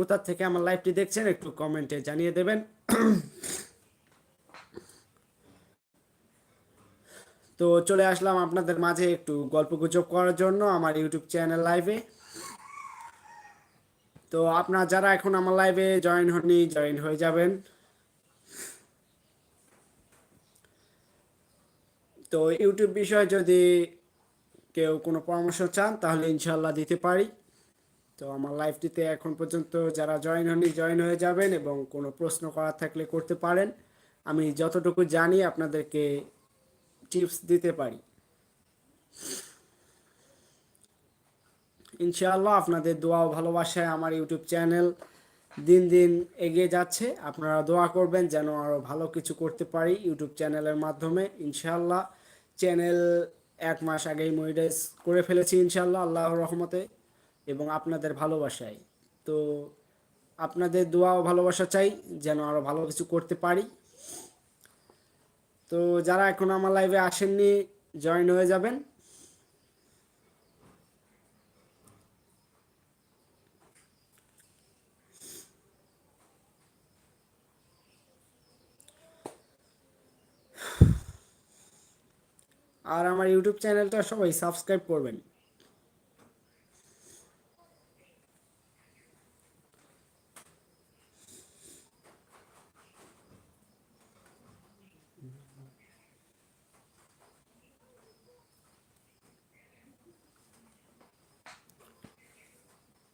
কোথা থেকে আমার লাইভটি দেখছেন একটু কমেন্টে জানিয়ে দেবেন। তো চলে আসলাম আপনাদের মাঝে একটু গল্প গুজব করার জন্য আমার ইউটিউব চ্যানেল লাইভে। তো আপনারা যারা এখন আমার লাইভে জয়েন হননি, জয়েন হয়ে যাবেন। তো ইউটিউব বিষয়ে যদি কেউ কোনো পরামর্শ চান, তাহলে ইনশাল্লাহ দিতে পারি। তো আমার লাইভটিতে এখন পর্যন্ত যারা জয়েন হননি জয়েন হয়ে যাবেন এবং কোনো প্রশ্ন করার থাকলে করতে পারেন। আমি যতটুকু জানি আপনাদেরকে টিপস দিতে পারি। ইনশাআল্লাহ আপনাদের দোয়া ভালোবাসায় আমার ইউটিউব চ্যানেল দিন দিন এগিয়ে যাচ্ছে। আপনারা দোয়া করবেন যেন আরও ভালো কিছু করতে পারি ইউটিউব চ্যানেলের মাধ্যমে। ইনশাআল্লাহ চ্যানেল এক মাস আগেই মনিটাইজ করে ফেলেছি ইনশাআল্লাহ, আল্লাহর রহমতে। এবং আপনাদের ভালোবাসায়। তো আপনাদের দোয়া ও ভালোবাসা চাই যেন আরও ভালো কিছু করতে পারি। তো যারা এখন আমার লাইভে আসেননি জয়েন হয়ে যাবেন। আর আমার ইউটিউব চ্যানেলটা সবাই সাবস্ক্রাইব করবেন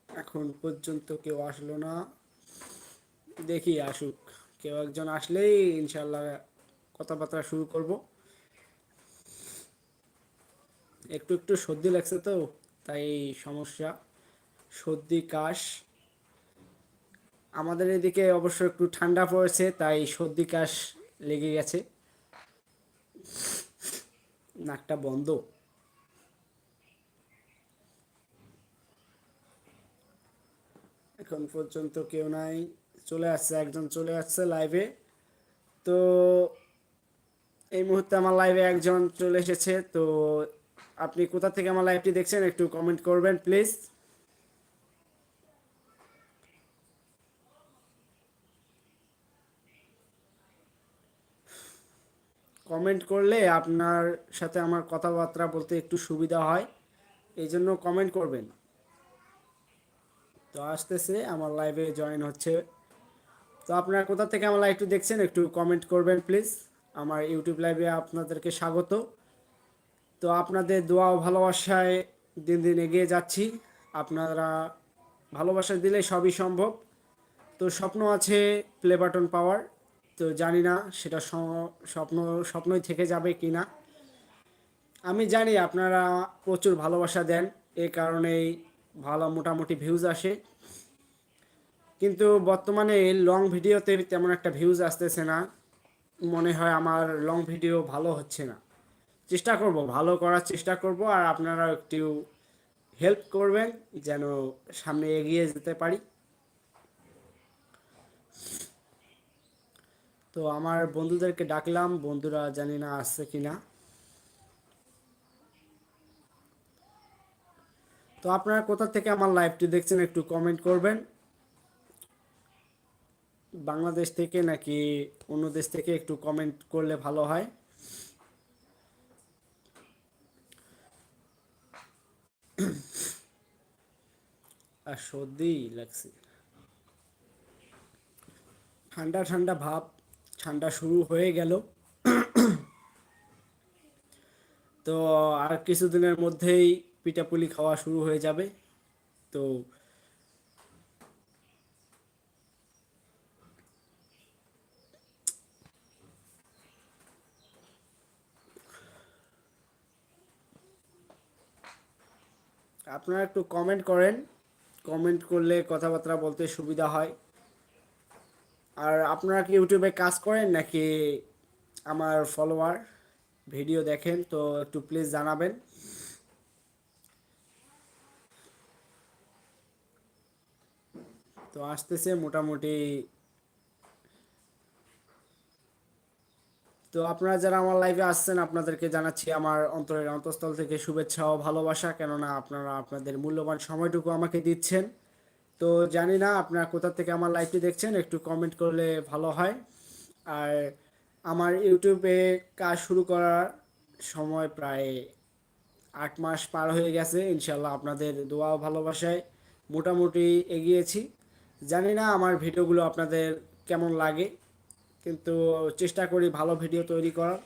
এখন পর্যন্ত কেউ আসলো না। দেখি আসুক। কেউ একজন আসলেই ইনশাল্লাহ কথাবার্তা শুরু করব। একটু একটু সর্দি লাগছে তো, তাই সমস্যা। সর্দি, কাশ। আমাদের এদিকে অবশ্য একটু ঠান্ডা পড়েছে, তাই সর্দি, কাশ লেগে গেছে। নাকটা বন্ধ। এখন পর্যন্ত কেউ নাই। চলে আসছে, একজন চলে আসছে লাইভে তো এই মুহূর্তে আমার লাইভে একজন চলে এসেছে। তো আপনি কোথা থেকে আমার লাইভটি দেখছেন একটু কমেন্ট করবেন প্লিজ কমেন্ট করলে আপনার সাথে আমার কথাবার্তা বলতে একটু সুবিধা হয়। এই জন্য কমেন্ট করবেন। তো আসতেছে, আমার লাইভে জয়েন হচ্ছে। তো আপনারা কোথা থেকে আমার লাইভটি দেখছেন একটু কমেন্ট করবেন প্লিজ আমার ইউটিউব লাইভে আপনাদেরকে স্বাগত। তো আপনাদের দোয়া ও ভালোবাসায় দিন দিন এগিয়ে যাচ্ছি। আপনারা ভালোবাসা দিলে সবই সম্ভব। তো স্বপ্ন আছে প্লে বাটন পাওয়ার। তো জানি না সেটা স্বপ্ন, স্বপ্নই থেকে যাবে কি না আমি জানি আপনারা প্রচুর ভালোবাসা দেন। এই কারণেই ভালো মোটামুটি ভিউজ আসে। কিন্তু বর্তমানে লং ভিডিওতে তেমন একটা ভিউজ আসতেছে না। মনে হয় আমার লং ভিডিও ভালো হচ্ছে না। চেষ্টা করব, ভালো করার চেষ্টা করব আর আপনারা একটু হেল্প করবেন যেন সামনে এগিয়ে যেতে পারি। তো আমার বন্ধুদেরকে ডাকলাম, বন্ধুরা জানি না আসছে কিনা। তো আপনারা কোথা থেকে আমার লাইভটি দেখছেন একটু কমেন্ট করবেন। বাংলাদেশ থেকে নাকি অন্য দেশ থেকে একটু কমেন্ট করলে ভালো হয়। আর সর্দি লাগছে। ঠান্ডা ঠান্ডা ভাব, ঠান্ডা শুরু হয়ে গেল। তো আর কিছুদিনের মধ্যেই পিঠাপুলি খাওয়া শুরু হয়ে যাবে। তো আপনারা একটু কমেন্ট করেন। কমেন্ট করলে কথাবার্তা বলতে সুবিধা হয়। আর আপনারা কি ইউটিউবে কাজ করেন নাকি আমার ফলোয়ার ভিডিও দেখেন তো একটু প্লিজ জানাবেন। তো আসতেছে মোটামুটি। তো আপনারা যারা আমার লাইভে আসছেন, আপনাদেরকে জানাচ্ছি আমার অন্তরের অন্তঃস্থল থেকে শুভেচ্ছা ও ভালোবাসা, কেননা আপনারা আপনাদের মূল্যবান সময়টুকু আমাকে দিচ্ছেন। তো জানি না আপনারা কোথা থেকে আমার লাইভটি দেখছেন, একটু কমেন্ট করলে ভালো হয়। আর আমার ইউটিউবে কাজ শুরু করার সময় প্রায় আট মাস পার হয়ে গেছে ইনশাল্লাহ আপনাদের দোয়া ভালোবাসায় মোটামুটি এগিয়েছি। জানি না আমার ভিডিওগুলো আপনাদের কেমন লাগে, কিন্তু চেষ্টা করি ভালো ভিডিও তৈরি করার।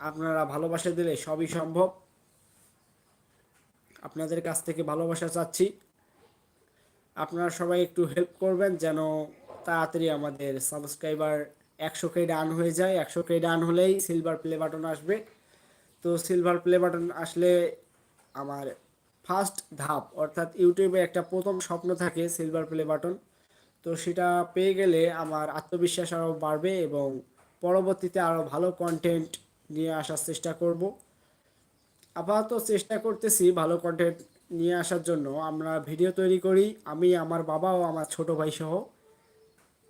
আপনারা ভালোবাসা দিলে সবই সম্ভব। আপনাদের কাছ থেকে ভালোবাসা চাচ্ছি। আপনারা সবাই একটু হেল্প করবেন যেন তাড়াতাড়ি আমাদের সাবস্ক্রাইবার একশো কে ডান হয়ে যায়। একশো কে ডান হলেই সিলভার প্লে বাটন আসবে। তো সিলভার প্লে বাটন আসলে আমার ফার্স্ট ধাপ, অর্থাৎ ইউটিউবে একটা প্রথম স্বপ্ন থাকে সিলভার প্লে বাটন তো সেটা পেয়ে গেলে আমার আত্মবিশ্বাস আরও বাড়বে এবং পরবর্তীতে আরও ভালো কন্টেন্ট নিয়ে আসার চেষ্টা করব। আপাতত চেষ্টা করতেছি ভালো কন্টেন্ট নিয়ে আসার জন্য। আমরা ভিডিও তৈরি করি, আমি, আমার বাবা ও আমার ছোট ভাই সহ।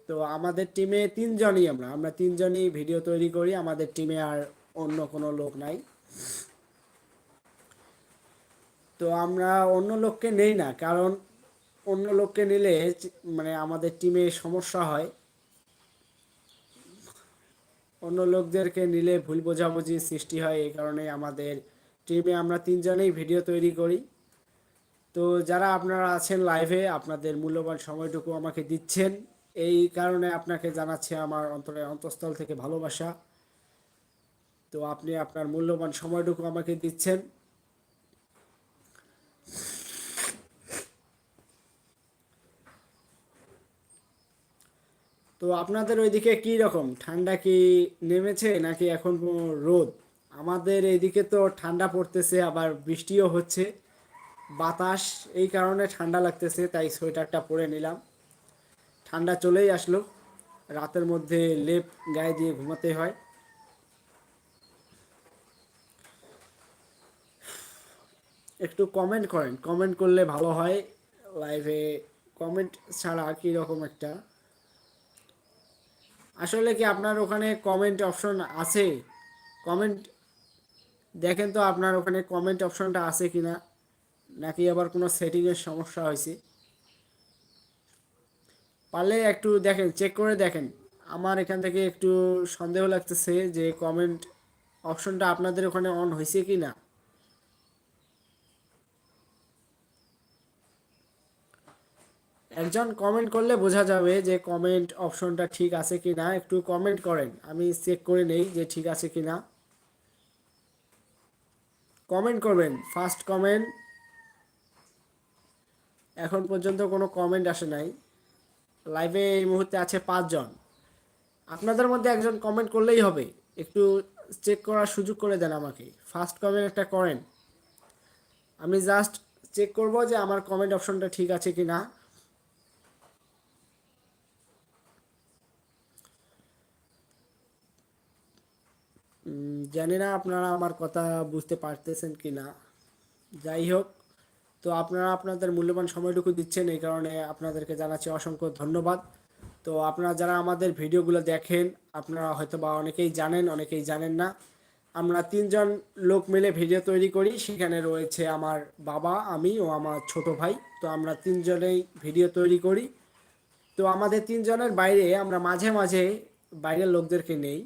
তো আমাদের টিমে তিনজনই আমরা আমরা তিনজনই ভিডিও তৈরি করি, আমাদের টিমে আর অন্য কোনো লোক নাই। তো আমরা অন্য লোককে নেই না, কারণ অন্য লোককে নিলে মানে আমাদের টিমে সমস্যা হয়। অন্য লোকদেরকে নিলে ভুল বোঝাবুঝি সৃষ্টি হয়, এই কারণে আমাদের টিমে আমরা তিনজনেই ভিডিও তৈরি করি। তো যারা আপনারা আছেন লাইভে আপনাদের মূল্যবান সময়টুকু আমাকে দিচ্ছেন। এই কারণে আপনাকে জানাচ্ছে আমার অন্তরে অন্তঃস্থল থেকে ভালোবাসা। তো আপনি আপনার মূল্যবান সময়টুকু আমাকে দিচ্ছেন। তো আপনাদের ওইদিকে কি রকম? ঠান্ডা কি নেমেছে নাকি এখন রোদ? আমাদের এইদিকে তো ঠান্ডা পড়তেছে, আবার বৃষ্টিও হচ্ছে। বাতাস, এই কারণে ঠান্ডা লাগতেছে, তাই সোয়েটারটা পরে নিলাম। ঠান্ডা চলেই আসলো। রাতের মধ্যে লেপ গায়ে দিয়ে ঘুমাতে হয়। একটু কমেন্ট করেন। কমেন্ট করলে ভালো হয়। লাইভে কমেন্ট ছাড়া কী রকম একটা। আসলে কি আপনার ওখানে কমেন্ট অপশন আছে? কমেন্ট দেখেন তো আপনার ওখানে কমেন্ট অপশনটা আছে কি না নাকি আবার কোনো সেটিংয়ের সমস্যা হয়েছে? পারলে একটু দেখেন চেক করে দেখেন। আমার এখান থেকে একটু সন্দেহ লাগতেছে যে কমেন্ট অপশনটা আপনাদের ওখানে অন হয়েছে কি না একজন কমেন্ট করলে বোঝা যাবে যে কমেন্ট অপশনটা ঠিক আছে কি না একটু কমেন্ট করেন, আমি চেক করে নেই যে ঠিক আছে কি না কমেন্ট করবেন ফার্স্ট কমেন্ট এখন পর্যন্ত কোনো কমেন্ট আসে নাই। লাইভে এই মুহূর্তে আছে পাঁচজন। আপনাদের মধ্যে একজন কমেন্ট করলেই হবে। একটু চেক করার সুযোগ করে দেন আমাকে। ফার্স্ট কমেন্ট একটা করেন। আমি জাস্ট চেক করব যে আমার কমেন্ট অপশনটা ঠিক আছে কি না জানি না আপনারা আমার কথা বুঝতে পারতেছেন কি না। যাই হোক, তো আপনারা আপনাদের মূল্যবান সময়টুকু দিচ্ছেন এই কারণে আপনাদেরকে জানাচ্ছি অসংখ্য ধন্যবাদ। তো আপনারা যারা আমাদের ভিডিওগুলো দেখেন, আপনারা হয়তো বা অনেকেই জানেন অনেকেই জানেন না। আমরা তিনজন লোক মিলে ভিডিও তৈরি করি, সেখানে রয়েছে আমার বাবা, আমি ও আমার ছোট ভাই। তো আমরা তিনজনেই ভিডিও তৈরি করি। তো আমাদের তিনজনের বাইরে আমরা মাঝে মাঝে বাইরের লোকদেরকে নেই।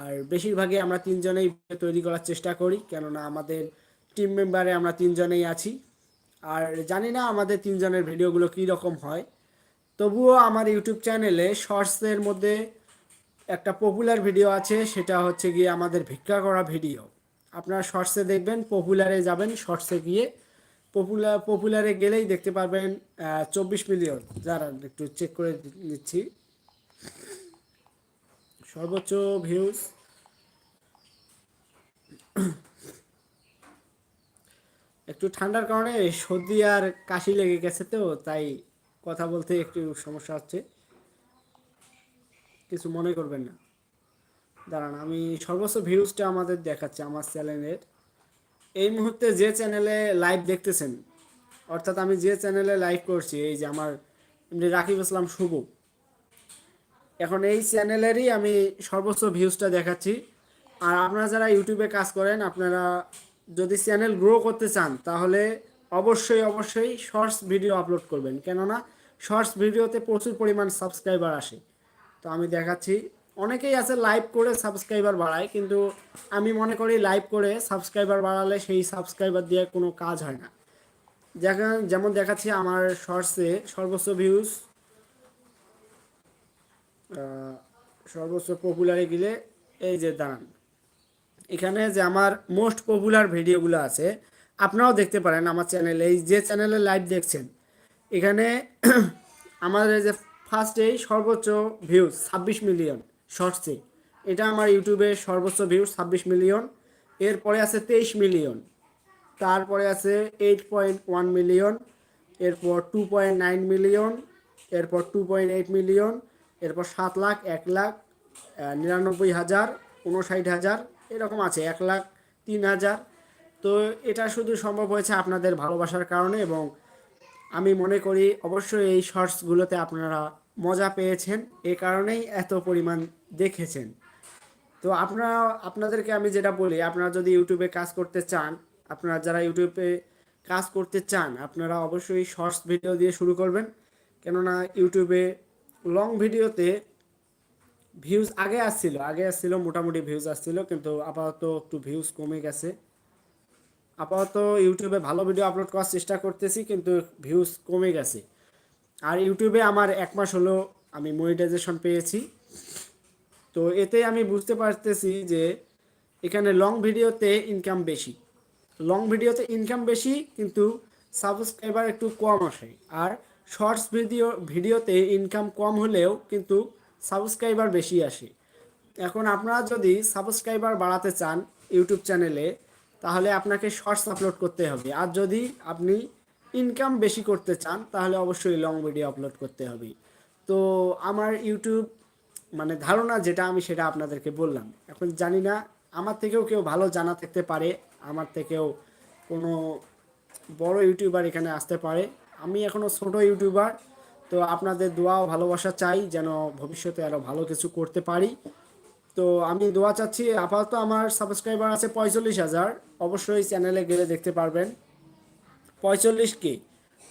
আর বেশিরভাগই আমরা তিনজনেই তৈরি করার চেষ্টা করি, কেননা আমাদের টিম মেম্বারে আমরা তিনজনেই আছি। আর জানি না আমাদের তিনজনের ভিডিওগুলো কী রকম হয়। তবুও আমার ইউটিউব চ্যানেলে শর্টসের মধ্যে একটা পপুলার ভিডিও আছে, সেটা হচ্ছে গিয়ে আমাদের ভিক্ষা করা ভিডিও আপনারা শর্টসে দেখবেন পপুলারে যাবেন শর্টসে গিয়ে পপুলার পপুলারে গেলেই দেখতে পারবেন চব্বিশ মিলিয়ন যারা একটু চেক করে নিচ্ছি। সর্বোচ্চ ভিউজ একটু ঠান্ডার কারণে সর্দি আর কাশি লেগে গেছে তো, তাই কথা বলতে একটু সমস্যা হচ্ছে। কিছু মনে করবেন না। দাঁড়ান, আমি সর্বোচ্চ ভিউজটা আমাদের দেখাচ্ছি, আমার চ্যানেলের। এই মুহূর্তে যে চ্যানেলে লাইভ দেখতেছেন, অর্থাৎ আমি যে চ্যানেলে লাইভ করছি, এই যে আমার রাকিব ইসলাম শুভ। এখন এই চ্যানেলেরই আমি সর্বোচ্চ ভিউজটা দেখাচ্ছি। আর আপনারা যারা ইউটিউবে কাজ করেন, আপনারা যদি চ্যানেল গ্রো করতে চান, তাহলে অবশ্যই অবশ্যই শর্টস ভিডিও আপলোড করবেন। কেননা শর্টস ভিডিওতে প্রচুর পরিমাণ সাবস্ক্রাইবার আসে। তো আমি দেখাচ্ছি। অনেকেই আছে লাইভ করে সাবস্ক্রাইবার বাড়ায়, কিন্তু আমি মনে করি লাইভ করে সাবস্ক্রাইবার বাড়ালে সেই সাবস্ক্রাইবার দিয়ে কোনো কাজ হয় না। যেমন দেখাচ্ছি আমার শর্টসে সর্বোচ্চ ভিউজ সর্বোচ্চ পপুলারে গেলে এই যে দাঁড়ান। এখানে যে আমার মোস্ট পপুলার ভিডিওগুলো আছে, আপনারাও দেখতে পারেন আমার চ্যানেলে এই যে চ্যানেলে লাইভ দেখছেন, এখানে আমাদের যে ফার্স্টেই সর্বোচ্চ ভিউজ ছাব্বিশ মিলিয়ন শর্টসে এটা আমার ইউটিউবে সর্বোচ্চ ভিউজ ছাব্বিশ মিলিয়ন এরপরে আছে তেইশ মিলিয়ন তারপরে আছে এইট পয়েন্ট ওয়ান মিলিয়ন এরপর টু পয়েন্ট নাইন মিলিয়ন এরপর টু পয়েন্ট এইট মিলিয়ন এরপর সাত লাখ, এক লাখ নিরানব্বই হাজার, উনষাট হাজার, এরকম আছে, এক লাখ, তিন হাজার। তো এটা শুধু সম্ভব হয়েছে আপনাদের ভালোবাসার কারণে এবং আমি মনে করি অবশ্যই এই শর্টসগুলোতে আপনারা মজা পেয়েছেন, এ কারণেই এত পরিমাণ দেখেছেন। তো আপনারা, আপনাদেরকে আমি যেটা বলি, আপনারা যদি ইউটিউবে কাজ করতে চান, আপনারা যারা ইউটিউবে কাজ করতে চান, আপনারা অবশ্যই শর্টস ভিডিও দিয়ে শুরু করবেন। কেননা ইউটিউবে লং ভিডিওতে ভিউজ আগে আসছিল আগে আসছিল, মোটামুটি ভিউজ আসছিল, কিন্তু আপাতত একটু ভিউজ কমে গেছে। আপাতত ইউটিউবে ভালো ভিডিও আপলোড করার চেষ্টা করতেছি, কিন্তু ভিউজ কমে গেছে। আর ইউটিউবে আমার এক মাস হলো আমি মনিটাইজেশন পেয়েছি। তো এতে আমি বুঝতে পারতেছি যে এখানে লং ভিডিওতে ইনকাম বেশি। লং ভিডিওতে ইনকাম বেশি, কিন্তু সাবস্ক্রাইবার একটু কম আসে। আর শর্টস ভিডিও, ভিডিওতে ইনকাম কম হলেও কিন্তু সাবস্ক্রাইবার বেশি আসে। এখন আপনারা যদি সাবস্ক্রাইবার বাড়াতে চান ইউটিউব চ্যানেলে, তাহলে আপনাকে শর্টস আপলোড করতে হবে। আর যদি আপনি ইনকাম বেশি করতে চান, তাহলে অবশ্যই লং ভিডিও আপলোড করতে হবে। তো আমার ইউটিউব মানে ধারণা যেটা আমি সেটা আপনাদেরকে বললাম। এখন জানি না, আমার থেকেও কেউ ভালো জানা থাকতে পারে, আমার থেকেও কোনো বড় ইউটিউবার এখানে আসতে পারে। আমি এখনও ছোট ইউটিউবার, তো আপনাদের দোয়া ভালোবাসা চাই যেন ভবিষ্যতে আরও ভালো কিছু করতে পারি। তো আমি দোয়া চাচ্ছি, আপাতত আমার সাবস্ক্রাইবার আছে পঁয়তাল্লিশ হাজার। অবশ্যই চ্যানেলে গেলে দেখতে পারবেন। পঁয়তাল্লিশ কে?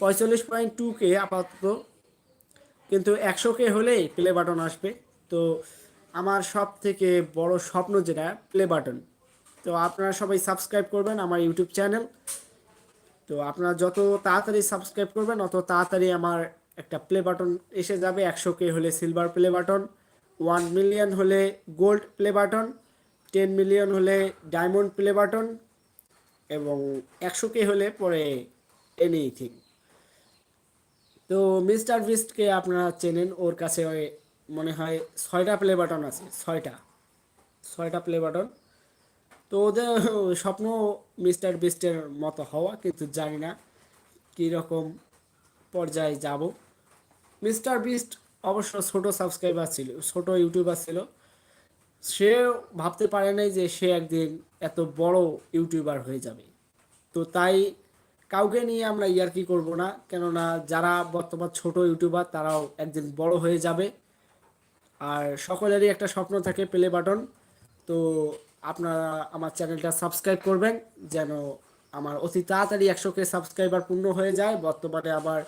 পঁয়তাল্লিশ পয়েন্ট টু কে আপাতত। কিন্তু একশো কে হলেই প্লে বাটন আসবে। তো আমার সব থেকে বড় স্বপ্ন যেটা প্লে বাটন তো আপনারা সবাই সাবস্ক্রাইব করবেন আমার ইউটিউব চ্যানেল তো আপনারা যত তাড়াতাড়ি সাবস্ক্রাইব করবেন, অত তাড়াতাড়ি আমার একটা প্লে বাটন এসে যাবে। একশো কে হলে silver play button one million হলে gold play button ten million হলে ডায়মন্ড প্লে বাটন এবং একশো কে হলে পরে এনিথিং তো মিস্টার বিস্টকে আপনারা চেনেন, ওর কাছে মনে হয় ছয়টা প্লে বাটন আছে, ছয়টা। ছয়টা প্লে বাটন তো ওদের স্বপ্ন মিস্টার বিস্টের মতো হওয়া, কিন্তু জানি না কীরকম পর্যায়ে যাব। মিস্টার বিস্ট অবশ্য ছোট সাবস্ক্রাইবার ছিল, ছোট ইউটিউবার ছিল। সে ভাবতে পারে নাই যে সে একদিন এত বড় ইউটিউবার হয়ে যাবে। তো তাই কাউকে নিয়ে আমরা ইয়ার্কি করব না, কেননা যারা বর্তমান ছোট ইউটিউবার তারাও একদিন বড় হয়ে যাবে। আর সকলেরই একটা স্বপ্ন থাকে প্লে বাটন। তো আপনারা আমার চ্যানেলটা সাবস্ক্রাইব করবেন, যেন আমার অতি তাড়াতাড়ি একশো কে সাবস্ক্রাইবার পূর্ণ হয়ে যায়। বর্তমানে আমার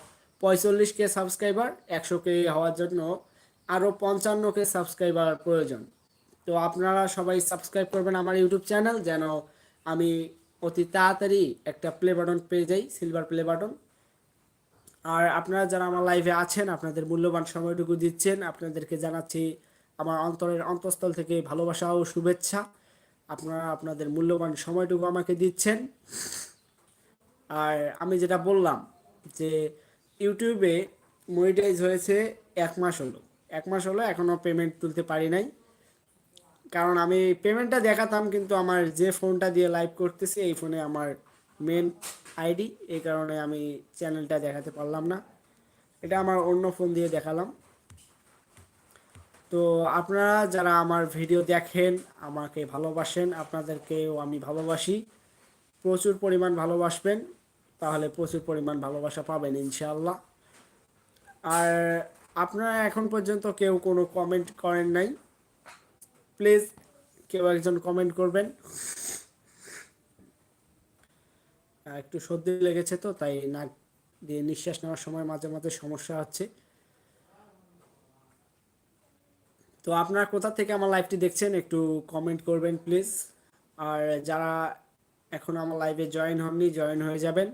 পঁয়তাল্লিশ কে সাবস্ক্রাইবার একশো কে হওয়ার জন্য আরও পঞ্চান্ন কে সাবস্ক্রাইবার প্রয়োজন। তো আপনারা সবাই সাবস্ক্রাইব করবেন আমার ইউটিউব চ্যানেল, যেন আমি অতি তাড়াতাড়ি একটা প্লে বাটন পেয়ে যাই, সিলভার প্লে বাটন। আর আপনারা যারা আমার লাইভে আছেন, আপনাদের মূল্যবান সময়টুকু দিচ্ছেন, আপনাদেরকে জানাচ্ছি আমার অন্তরের অন্তঃস্থল থেকে ভালোবাসা ও শুভেচ্ছা। আপনারা আপনাদের মূল্যবান সময়টুকু আমাকে দিচ্ছেন। আর আমি যেটা বললাম যে ইউটিউবে মনিটাইজ হয়েছে এক মাস হলো। এক মাস হলো এখনও পেমেন্ট তুলতে পারি নাই। কারণ আমি পেমেন্টটা দেখাতাম কিন্তু আমার যে ফোনটা দিয়ে লাইভ করতেছি এই ফোনে আমার মেন আইডি এই কারণে আমি চ্যানেলটা দেখাতে পারলাম না। এটা আমার অন্য ফোন দিয়ে দেখালাম। তো আপনারা যারা আমার ভিডিও দেখেন, আমাকে ভালোবাসেন, আপনাদেরকেও আমি ভালোবাসি। প্রচুর পরিমাণ ভালোবাসবেন, তাহলে প্রচুর পরিমাণ ভালোবাসা পাবেন ইনশাআল্লাহ। আর আপনারা এখন পর্যন্ত কেউ কোনো কমেন্ট করেন নাই প্লিজ কেউ একজন কমেন্ট করবেন। একটু সর্দি লেগেছে তো, তাই নাক দিয়ে নিঃশ্বাস নেওয়ার সময় মাঝে মাঝে সমস্যা হচ্ছে। তো আপনারা কোথা থেকে আমার লাইভটি দেখছেন একটু কমেন্ট করবেন প্লিজ আর যারা এখন আমার লাইভে জয়েন হননি জয়েন হয়ে যাবেন।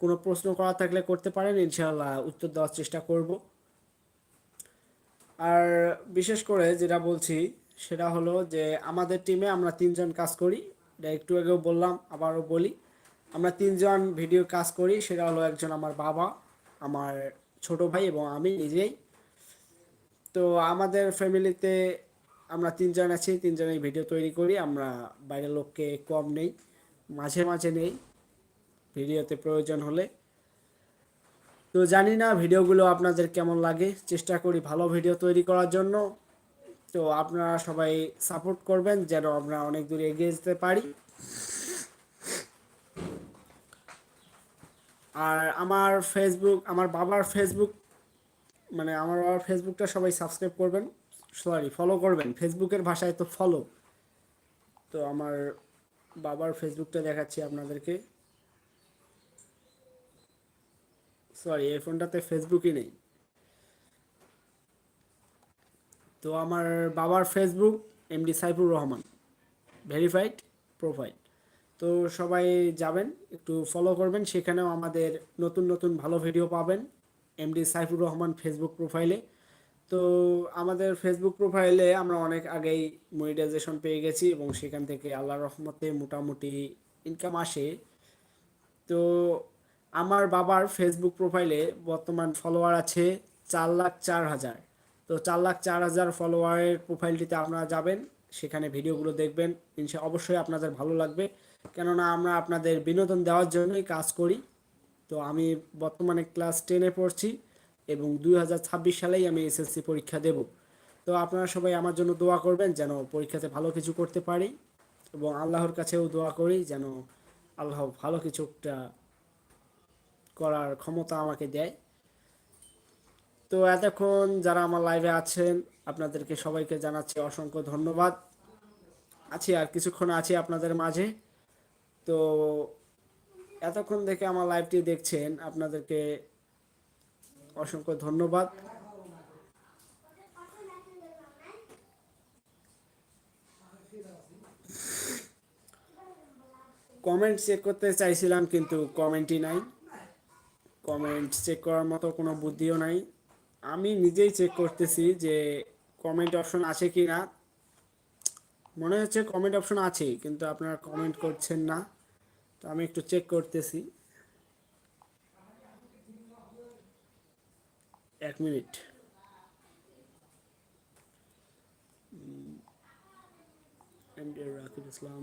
কোনো প্রশ্ন করা থাকলে করতে পারেন ইনশাল্লাহ উত্তর দেওয়ার চেষ্টা করব। আর বিশেষ করে যেটা বলছি, সেটা হলো যে আমাদের টিমে আমরা তিনজন কাজ করি। এটা একটু আগেও বললাম, আবারও বলি। আমরা তিনজন ভিডিও কাজ করি, সেটা হলো একজন আমার বাবা, আমার ছোট ভাই এবং আমি নিজেই। তো আমাদের ফ্যামিলিতে আমরা তিনজন আছি তিনজনেই ভিডিও তৈরি করি, আমরা বাইরের লোককে কম নেই, মাঝে মাঝে নেই ভিডিওতে প্রয়োজন হলে। তো জানি না ভিডিওগুলো আপনাদের কেমন লাগে, চেষ্টা করি ভালো ভিডিও তৈরি করার জন্য। তো আপনারা সবাই সাপোর্ট করবেন, যেন আমরা অনেক দূরে এগিয়ে যেতে পারি। আর আমার ফেসবুক আমার বাবার ফেসবুক মানে আমার বাবার ফেসবুকটা সবাই সাবস্ক্রাইব করবেন সরি ফলো করবেন। ফেসবুকের ভাষায় তো ফলো তো আমার বাবার ফেসবুকটা দেখাচ্ছি আপনাদেরকে। সরি এই ফোনটাতে ফেসবুকই নেই। তো আমার বাবার Facebook M D Saifur Rahman. Verified profile তো সবাই যাবেন, একটু ফলো করবেন, সেখানেও আমাদের নতুন নতুন ভালো ভিডিও পাবেন। এমডি সাইফুর রহমান ফেসবুক প্রোফাইলে তো আমাদের ফেসবুক প্রোফাইলে আমরা অনেক আগেই মনিটাইজেশন পেয়ে গেছি এবং সেখান থেকে আল্লাহর রহমতে মোটামুটি ইনকাম আসে। তো আমার বাবার ফেসবুক প্রোফাইলে বর্তমান ফলোয়ার আছে চার লাখ চার হাজার। তো চার লাখ চার হাজার ফলোয়ারের প্রোফাইলটিতে আপনারা যাবেন, সেখানে ভিডিওগুলো দেখবেন। ইনশা অবশ্যই আপনাদের ভালো লাগবে। কেননা আমরা আপনাদের বিনোদন দেওয়ার জন্যই কাজ করি। তো আমি বর্তমানে ক্লাস টেনে পড়ছি এবং দুই হাজার ছাব্বিশ সালেই আমি এসএসসি পরীক্ষা দেব। তো আপনারা সবাই আমার জন্য দোয়া করবেন যেন পরীক্ষাতে ভালো কিছু করতে পারি এবং আল্লাহর কাছেও দোয়া করি যেন আল্লাহ ভালো কিছু একটা করার ক্ষমতা আমাকে দেয়। তো এতক্ষণ যারা আমার লাইভে আছেন, আপনাদেরকে সবাইকে জানাচ্ছি অসংখ্য ধন্যবাদ। আছি আর কিছুক্ষণ আছি আপনাদের মাঝে। তো এতক্ষণ থেকে আমার লাইভটি দেখছেন, আপনাদেরকে অসংখ্য ধন্যবাদ। কমেন্ট চেক করতে চাইছিলাম, কিন্তু কমেন্টই নাই। কমেন্ট চেক করার মতো কোনো বুদ্ধিও নাই। আমি নিজেই চেক করতেছি যে কমেন্ট অপশন আছে কি না মনে হচ্ছে কমেন্ট অপশন আছে কিন্তু আপনারা কমেন্ট করছেন না। তো আমি একটু চেক করতেছি। এক মিনিট। ইসলাম।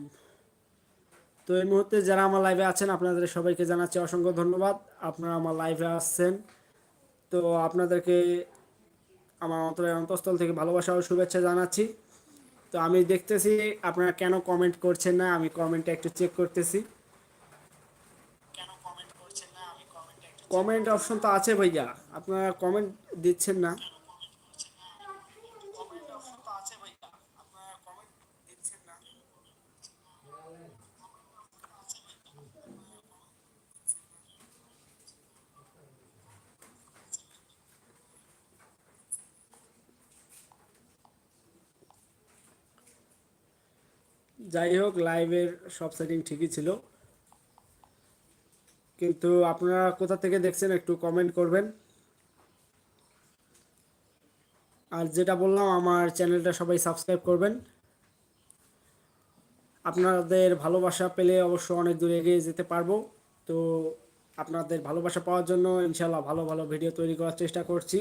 তো এই মুহূর্তে যারা আমার লাইভে আছেন, আপনাদের সবাইকে জানাচ্ছি অসংখ্য ধন্যবাদ। আপনারা আমার লাইভে আসছেন। তো আপনাদেরকে আমার অন্তরের অন্তঃস্থল থেকে ভালোবাসা ও শুভেচ্ছা জানাচ্ছি। তো আমি দেখতেছি আপনারা কেন কমেন্ট করছেন না, আমি কমেন্টটা একটু চেক করতেছি। কমেন্ট অপশন তো আছে ভাইয়া। আপনারা কমেন্ট দিচ্ছেন না। যাই হোক লাইভের সব সেটিং ঠিকই ছিল। কিন্তু আপনারা কোথা থেকে দেখছেন একটু কমেন্ট করবেন। আর যেটা বললাম, আমার চ্যানেলটা সবাই সাবস্ক্রাইব করবেন। আপনাদের ভালোবাসা পেলে অবশ্য অনেক দূরে এগিয়ে যেতে পারব। তো আপনাদের ভালোবাসা পাওয়ার জন্য ইনশাল্লাহ ভালো ভালো ভিডিও তৈরি করার চেষ্টা করছি।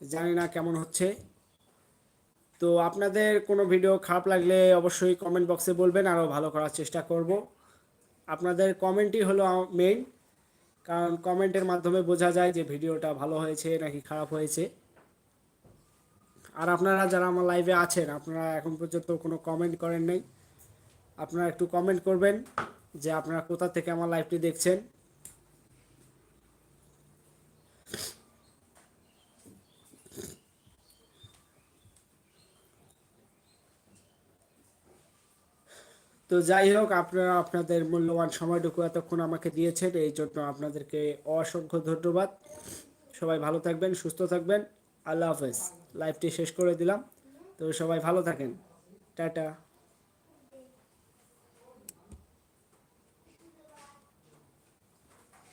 জানি না কেমন হচ্ছে। তো আপনাদের কোনো ভিডিও খারাপ লাগলে অবশ্যই কমেন্ট বক্সে বলবেন, আরও ভালো করার চেষ্টা করব। আপনাদের কমেন্টই হলো মেইন কারণ কমেন্টের মাধ্যমে বোঝা যায় যে ভিডিওটা ভালো হয়েছে নাকি খারাপ হয়েছে। আর আপনারা যারা আমার লাইভে আছেন, আপনারা এখন পর্যন্ত কোনো কমেন্ট করেন নাই। আপনারা একটু কমেন্ট করবেন যে আপনারা কোথা থেকে আমার লাইভটি দেখছেন। তো যাই হোক, আপনারা আপনাদের মূল্যবান সময়টুকু এতক্ষণ আমাকে দিয়েছেন, এই জন্য আপনাদেরকে অসংখ্য ধন্যবাদ। সবাই ভালো থাকবেন, সুস্থ থাকবেন। আল্লাহ হাফেজ। লাইভটি শেষ করে দিলাম। তো সবাই ভালো থাকেন। টাটা।